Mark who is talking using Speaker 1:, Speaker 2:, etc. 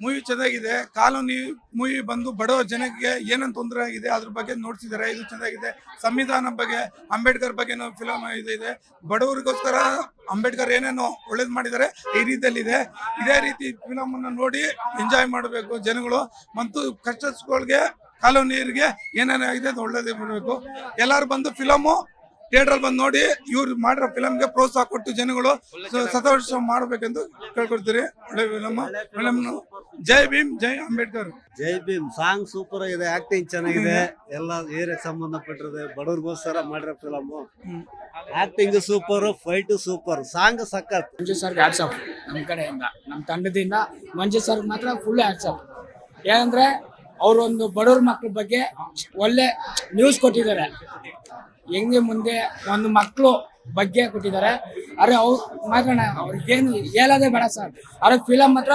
Speaker 1: Movie ಚೆನ್ನಾಗಿದೆ, colony movie ಬಂದು ಬಡವ ಜನಕ್ಕೆ ಏನೇನು ತೊಂದರೆ ಆಗಿದೆ, ಅದ್ರ ಬಗ್ಗೆ ನೋಡ್ತಿದ್ದಾರೆ ಇದು ಚೆನ್ನಾಗಿದೆ. ಸಂವಿಧಾನ ಬಗ್ಗೆ, ಅಂಬೇಡ್ಕರ್ ಬಗ್ಗೆ ಫಿಲಮ್ ಇದು ಬಡವರಿಗೋಸ್ಕರ ಅಂಬೇಡ್ಕರ್ ಏನೇನೋ ಒಳ್ಳೇದು ಮಾಡಿದ್ದಾರೆ ಈ ರೀತಿಯಲ್ಲಿದೆ. ಇದೇ ರೀತಿ ಫಿಲಮ್ ನೋಡಿ ಎಂಜಾಯ್ ಮಾಡಬೇಕು ಜನಗಳು. ಮತ್ತು ಕಷ್ಟಗಳಿಗೆ ಕಾಲೋನಿಯರಿಗೆ ಏನೇನಾಗಿದೆ ಅದು ಒಳ್ಳೇದೇ ಬರಬೇಕು ಎಲ್ಲರೂ ಬಂದು ಫಿಲಮು ಥಿಯೇಟ್ರಲ್ಲಿ ಬಂದು ನೋಡಿ, ಇವ್ರು ಮಾಡಿರೋ ಫಿಲಮ್ಗೆ ಪ್ರೋತ್ಸಾಹ ಕೊಟ್ಟು ಜನಗಳು ಸತವರ್ಷ ಮಾಡಬೇಕೆಂದು ಕೇಳ್ಕೊಡ್ತೀರಿ ಒಳ್ಳೆ ಫಿಲಮ್ ಫಿಲಮ್ ಜೈ ಭೀಮ್ ಜೈ ಅಂಬೇಡ್ಕರ್.
Speaker 2: ಜೈ ಭೀಮ್ ಸಾಂಗ್ ಸೂಪರ್ ಆಗಿದೆ ಆಕ್ಟಿಂಗ್ ಚೆನ್ನಾಗಿದೆ. ಎಲ್ಲ ಏರಿಯಾ ಸಂಬಂಧಪಟ್ಟಿರೋದೇ ಬಡವ್ರಿಗೋಸ್ಕರ ಮಾಡಿರೋ film acting super fight super song ಸಖತ್.
Speaker 3: ಮಂಜು ಸರ್ಗೆ ಹ್ಯಾಟ್ಸ್ ಆಫ್ ನಮ್ಮ ಕಡೆಯಿಂದ. ನಮ್ಮ ತಂಡದಿಂದ ಮಂಜು ಸರ್ ಮಾತ್ರ ಫುಲ್ ಹ್ಯಾಟ್ಸ್ ಆಫ್ ಏನಂದ್ರೆ ಅವರೊಂದು ಬಡವ್ರ ಮಕ್ಳ ಬಗ್ಗೆ ಒಳ್ಳೆ ನ್ಯೂಸ್ ಕೊಟ್ಟಿದ್ದಾರೆ. ಹೆಂಗೆ ಮುಂದೆ ಒಂದು ಮಕ್ಕಳು ಬಗ್ಗೆ ಕೊಟ್ಟಿದ್ದಾರೆ. ಅರೆ ಅವ್ರು ಮಾತ್ರ ಅವ್ರಿಗೇನು ಹೇಳೋದೇ ಬೇಡ ಸರ್ ಅರೆ ಫಿಲಮ್ ಮಾತ್ರ